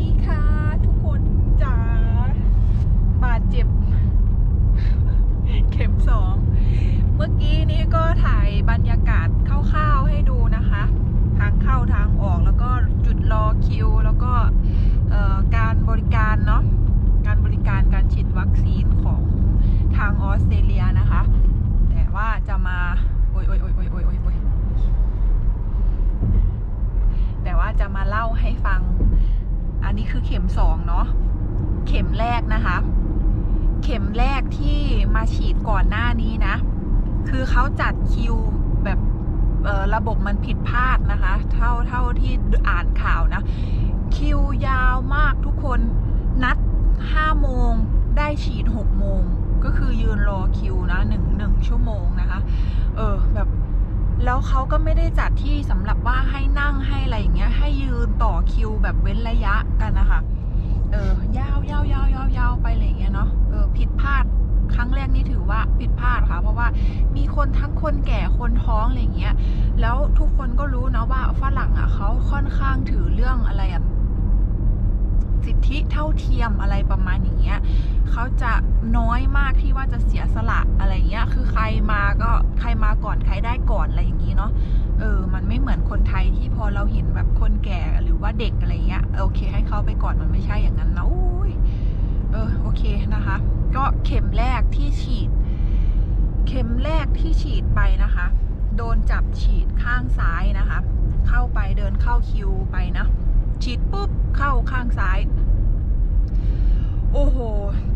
ดีค่ะ ทุกคนจ๋าบาดเจ็บ เข็มสอง เมื่อกี้นี้ก็ถ่ายบรรยากาศคร่าวๆให้ดูนะคะ ทางเข้าทางออกแล้วก็จุดรอคิว แล้วก็เอ่อการบริการเนาะการบริการการฉีดวัคซีนของทางออสเตรเลียนะคะ แต่ว่าจะมา โอยโอยโอยโอยโอยโอยโอยแต่ว่าจะมาเล่าให้ฟัง อันนี้คือเข็มสองเนาะ เข็มแรกนะคะ เข็มแรกที่มา ฉีดก่อนหน้านี้นะ คือเขาจัดคิวแบบระบบมันผิดพลาดนะคะ เท่าเท่าที่อ่านข่าวนะ คิวยาวมากทุกคนนัด5โมงได้ฉีด6โมงก็คือยืนรอคิวนะหนึ่งหนึ่งชั่วโมงนะคะ เออแบบแล้วเขาก็ไม่ได้จัดที่สำหรับว่าให้นั่งให้อะไรอย่างเงี้ย ให้ยืนต่อคิวแบบเว้นระยะกันนะคะ เออยาวยาวยาวยาวยาวไปอะไรอย่างเงี้ยเนาะ เออผิดพลาด ครั้งแรกนี่ถือว่าผิดพลาดค่ะ เพราะว่ามีคนทั้งคนแก่คนท้องอะไรอย่างเงี้ย แล้วทุกคนก็รู้นะว่าฝรั่งอะเขาค่อนข้างถือเรื่องอะไรอะสิทธิเท่าเทียมอะไรประมาณอย่างเงี้ยเขาจะน้อยมากที่ว่าจะเสียสละอะไรเงี้ย คือใครมาก็ใครมาก่อนใครได้ก่อนอะไรอย่างงี้เนาะ เออ มันไม่เหมือนคนไทยที่พอเราเห็นแบบคนแก่หรือว่าเด็กอะไรเงี้ย โอเค ให้เขาไปก่อนมันไม่ใช่อย่างนั้นนะอุ้ย ออโอเคนะคะ ก็เข็มแรกที่ฉีด เข็มแรกที่ฉีดไปนะคะ โดนจับฉีดข้างซ้ายนะคะ เข้าไปเดินเข้าคิวไปนะ ฉีดปุ๊บเข้าข้างซ้าย โอ้โห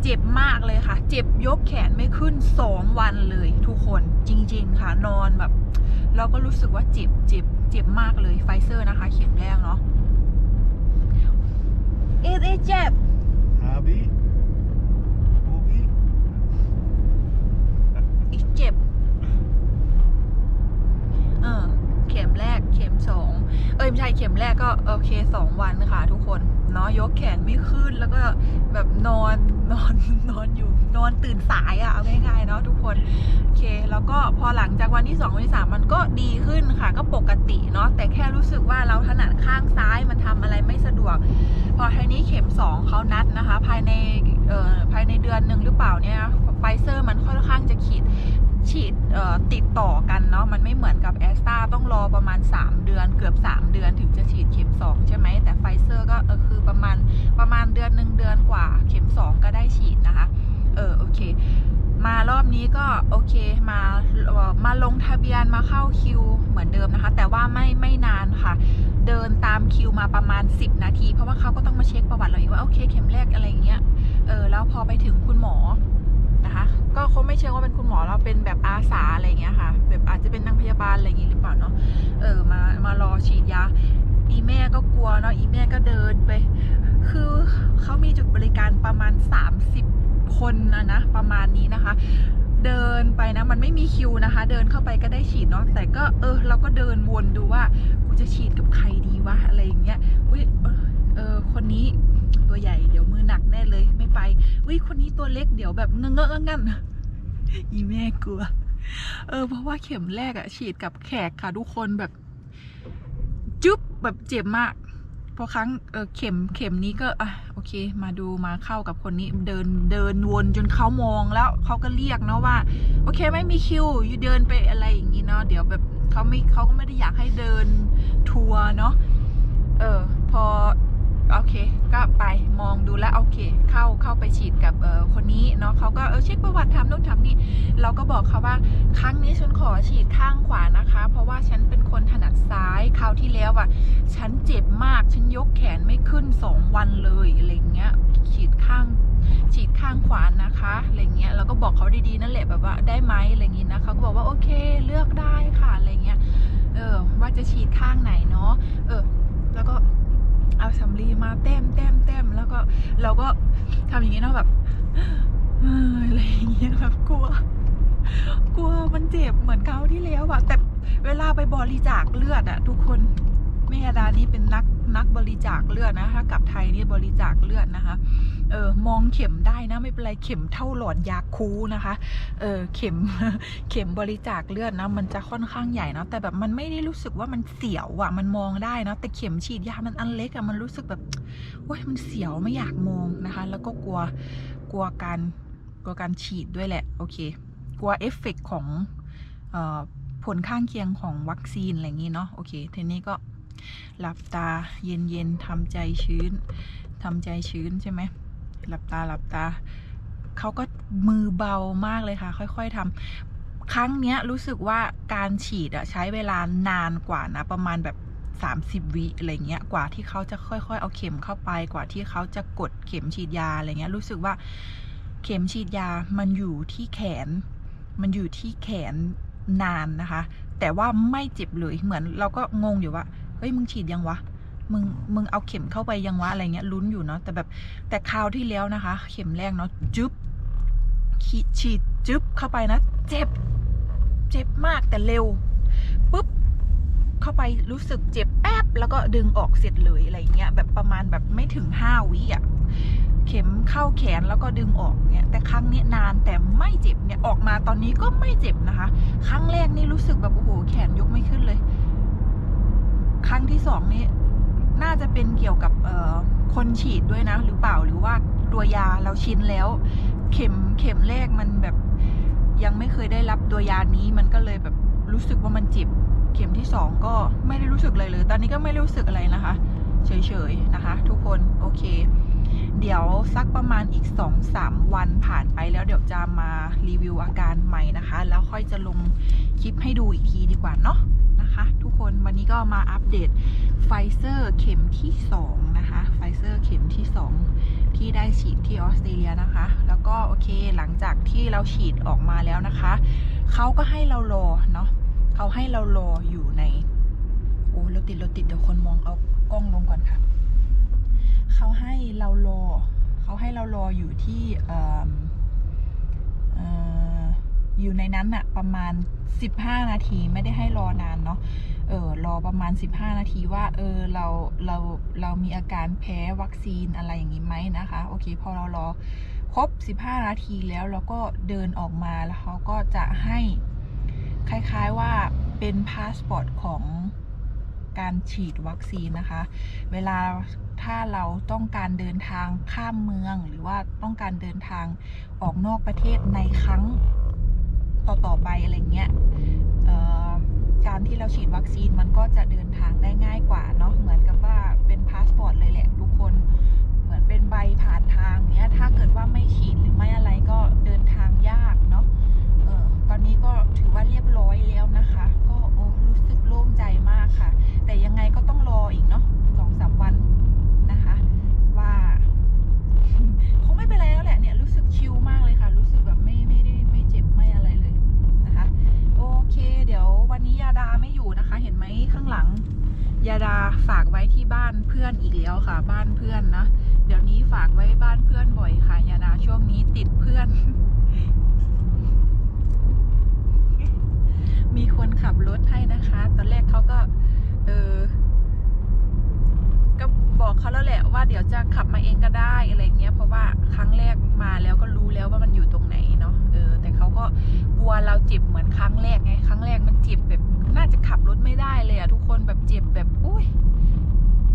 เจ็บมากเลยค่ะ เจ็บยกแขนไม่ขึ้นสองวันเลยทุกคนจริง ๆ ค่ะนอนแบบ เราก็รู้สึกว่าเจ็บเจ็บเจ็บมากเลยไฟเซอร์นะคะ เข็มแรกเนาะเอ๊ะเอ๊ะเจ็บ Abi? Obi? อีกเจ็บ เออ เข็มแรก เข็มสอง เอ้ยไม่ใช่ เข็มแรกก็ โอเคสองวันค่ะทุกคนเนาะยกแขนไม่ขึ้นแล้วก็แบบนอนนอนนอนอยู่นอนตื่นสายอะเอาง่ายๆเนาะทุกคนโอเค แล้วก็พอหลังจากวันที่สองวันที่สามมันก็ดีขึ้นค่ะ ก็ปกติเนาะแต่แค่รู้สึกว่าเราถนัดข้างซ้ายมันทำอะไรไม่สะดวก พอทีนี้เข็มสองเขานัดนะคะ ภายในเอ่อภายในเดือนหนึ่งหรือเปล่าเนี่ยไฟเซอร์มันค่อนข้างจะขีดฉีดติดต่อกันเนาะมันไม่เหมือนกับแอสตราต้องรอประมาณ 3 เดือนเกือบ 3 เดือนถึงจะฉีด ฉีดนะคะ เออโอเค มารอบนี้ก็โอเคมามาลงทะเบียนมาเข้าคิวเหมือนเดิมนะคะ แต่ว่าไม่ไม่นานค่ะ เดินตามคิวมาประมาณ 10 นาที เพราะว่าเขาก็ต้องมาเช็คประวัติเราอีกว่าโอเคเข็มแรกอะไรเงี้ยเออแล้วพอไปถึงคุณหมอนะคะ ก็คงไม่เชิงว่าเป็นคุณหมอเราเป็นแบบอาสาอะไรเงี้ยค่ะ แบบอาจจะเป็นนางพยาบาลอะไรอย่างงี้หรือเปล่าเนาะเออมามารอฉีดยา อีแม่ก็กลัวเนาะอีแม่ก็เดินไป คือเขามีจุดบริการประมาณ 30 คนนะนะประมาณนี้นะคะ เดินไปนะมันไม่มีคิวนะคะ เดินเข้าไปก็ได้ฉีดเนาะแต่ก็เออเราก็เดินวนดูว่ากูจะฉีดกับใครดีวะอะไรอย่างเงี้ยอุ้ยเออคนนี้ตัวใหญ่เดี๋ยวมือหนักแน่เลยไม่ไปอุ้ยคนนี้ตัวเล็กเดี๋ยวแบบเงอเงอะงันอีแม่กลัวเออเพราะว่าเข็มแรกอะฉีดกับแขกค่ะทุกคนแบบ จุ๊บแบบเจ็บมากพอครั้งเออเข็มเข็มนี้ก็อะโอเค มาดูมาเข้ากับคนนี้เดินเดินวนจนเขามองแล้วเขาก็เรียกเนาะว่า โอเคไม่มีคิวอยู่เดินไปอะไรอย่างงี้เนาะเดี๋ยวแบบเขาไม่เขาก็ไม่ได้อยากให้เดินทัวร์เนาะเออพอ โอเค ก็ไปมองดูแล้วโอเค เข้าเข้าไปฉีดกับคนนี้เนาะเขาก็เออเช็คประวัติทำนู่นทำนี่เราก็บอกเขาว่าครั้งนี้ฉันขอฉีดข้างขวานะคะ เพราะว่าฉันเป็นคนถนัดซ้ายคราวที่แล้วอะฉันเจ็บมากฉันยกแขนไม่ขึ้นสองวันเลยอะไรเงี้ยฉีดข้างฉีดข้างขวานะคะอะไรเงี้ยเราก็บอกเขาดีๆนั่นแหละแบบว่าได้ไหมอะไรเงี้ยนะเขาก็บอกว่าโอเคเลือกได้ค่ะอะไรเงี้ยเออว่าจะฉีดข้างไหนเนาะเออแล้วก็ เอาสำลีมาแต้มแต้มแต้มแล้วก็เราก็ทำอย่างนี้เนาะแบบอะไรอย่างเงี้ยแบบกลัว กลัวมันเจ็บเหมือนเขาที่แล้วอะแต่เวลาไปบริจาคเลือดอะทุกคน แม่ดานี่เป็นนักนักบริจาคเลือดนะถ้ากลับไทยนี่บริจาคเลือดนะคะเออมองเข็มได้นะไม่เป็นไรเข็มเท่าหลอดยาคูนะคะเออเข็มเข็มบริจาคเลือดนะมันจะค่อนข้างใหญ่เนาะแต่แบบมันไม่ได้รู้สึกว่ามันเสียวอะมันมองได้เนาะแต่เข็มฉีดยามันอันเล็กอะมันรู้สึกแบบโอ้ยมันเสียวไม่อยากมองนะคะ แล้วก็กลัวกลัวการกลัวการฉีดด้วยแหละโอเค กลัวเอฟเฟกต์ของออผลข้างเคียงของวัคซีนอะไรอย่างนี้เนาะโอเคทีนี้ก็ หลับตาเย็นๆทำใจชื้นทำใจชื้นใช่ไหมหลับตาหลับตาเขาก็มือเบามากเลยค่ะ ค่อย ๆทำครั้งเนี้ยรู้สึกว่าการฉีดอะใช้เวลานานกว่านะ ประมาณแบบ30 วิอะไรเงี้ย กว่าที่เขาจะค่อยๆ เอาเข็มเข้าไป กว่าที่เขาจะกดเข็มฉีดยาอะไรเงี้ย รู้สึกว่าเข็มฉีดยา มันอยู่ที่แขน มันอยู่ที่แขนนานนะคะ แต่ว่าไม่เจ็บเลย เหมือนเราก็งงอยู่ว่า เฮ้ยมึงฉีดยังวะมึงมึงเอาเข็มเข้าไปยังวะอะไรเงี้ยลุ้นอยู่เนาะแต่แบบแต่คราวที่แล้วนะคะ เข็มแรกเนาะจึ๊บขีดฉีดจึ๊บเข้าไปนะเจ็บ เจ็บมากแต่เร็วปุ๊บเข้าไปรู้สึกเจ็บแป๊บ แล้วก็ดึงออกเสร็จเลยอะไรเงี้ยแบบประมาณแบบไม่ถึงห้าวิอะเข็มเข้าแขนแล้วก็ดึงออกเนี่ยแต่ครั้งนี้นานแต่ไม่เจ็บเนี่ยออกมาตอนนี้ก็ไม่เจ็บนะคะ ครั้งแรกนี่รู้สึกแบบโอ้โหแขนยกไม่ขึ้นเลย ครั้งที่สองนี่น่าจะเป็นเกี่ยวกับเออคนฉีดด้วยนะ หรือเปล่าหรือว่าตัวยาเราชินแล้ว เข็มเข็มแรกมันแบบยังไม่เคยได้รับตัวยานี้มันก็เลยแบบรู้สึกว่ามันเจ็บเข็มที่สองก็ไม่ได้รู้สึกอะไรเลย ตอนนี้ก็ไม่รู้สึกอะไรนะคะ เฉยๆนะคะ ทุกคนโอเค เดี๋ยวสักประมาณอีก2-3วันผ่านไปแล้วเดี๋ยวจะมารีวิวอาการใหม่นะคะ แล้วค่อยจะลงคลิปให้ดูอีกทีดีกว่าเนาะ นะคะ ทุกคนวันนี้ก็มาอัปเดตไฟเซอร์เข็มที่2นะคะไฟเซอร์เข็มที่ 2 ที่ได้ฉีดที่ออสเตรเลียนะคะ แล้วก็โอเคหลังจากที่เราฉีดออกมาแล้วนะคะเขาก็ให้เรารอเนาะเขาให้เรารออยู่ในโอ้เราติดเราติดเดี๋ยวคนมองเอากล้องลงก่อนค่ะเขาให้เรารอเขาให้เรารออยู่ที่ อยู่ในนั้นอะประมาณ 15 นาทีไม่ได้ให้รอนานเนาะเออรอประมาณ 15 นาทีว่า เออเราเราเรามีอาการแพ้วัคซีนอะไรอย่างนี้ไหมนะคะ โอเค พอเรารอครบ 15 นาทีแล้วเราก็เดินออกมาแล้วเขาก็จะให้คล้ายๆว่าเป็นพาสปอร์ตของการฉีดวัคซีนนะคะ เวลาถ้าเราต้องการเดินทางข้ามเมือง หรือว่าต้องการเดินทางออกนอกประเทศในครั้ง ต่อๆไปอะไรเงี้ยการที่เราฉีดวัคซีนมันก็จะเดินทางได้ง่ายกว่าเนาะเหมือนกับว่าเป็นพาสปอร์ตเลยแหละทุกคนเหมือนเป็นใบผ่านทางเนี้ยถ้าเกิดว่าไม่ฉีดหรือไม่อะไรก็เดินทางยากเนาะเออตอนนี้ก็ถือว่าเรียบร้อยแล้วนะคะ ก็โอ้รู้สึกโล่งใจมากค่ะ แต่ยังไงก็ต้องรออีกเนาะสองสามวันนะคะ ว่า คงไม่เป็นไรแล้วแหละเนี่ยรู้สึกชิลมากเลยค่ะ รู้สึกแบบไม่ไม่ได้ไม่เจ็บไม่อะไรเลยนะคะ โอเค เดี๋ยววันนี้ยาดาไม่อยู่นะคะ เห็นไหมข้างหลัง ยาดาฝากไว้ที่บ้านเพื่อนอีกแล้วค่ะ บ้านเพื่อนนะ เดี๋ยวนี้ฝากไว้บ้านเพื่อนบ่อยค่ะ ยาดาช่วงนี้ติดเพื่อน มีคนขับรถให้นะคะ ตอนแรก เขาก็ เออ ก็บอกเขาแล้วแหละว่าเดี๋ยวจะขับมาเองก็ได้อะไรเงี้ย เพราะว่าครั้งแรกมาแล้วก็รู้แล้วว่ามันอยู่ตรงไหนเนาะ เออ แต่เขาก็กลัวเราเจ็บเหมือนครั้งแรกไง ครั้งแรกมันเจ็บแบบ น่าจะขับรถไม่ได้เลยอะทุกคนแบบเจ็บแบบ อุ้ย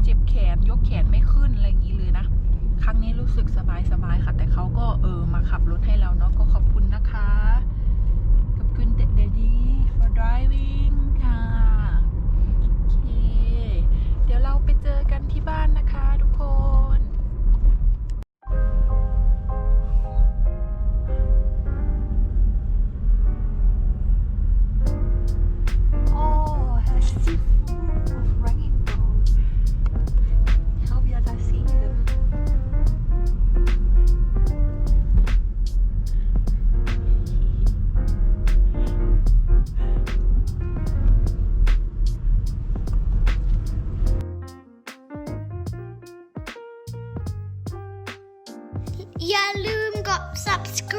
เจ็บแขนยกแขนไม่ขึ้น อย่าลืมกด subscribe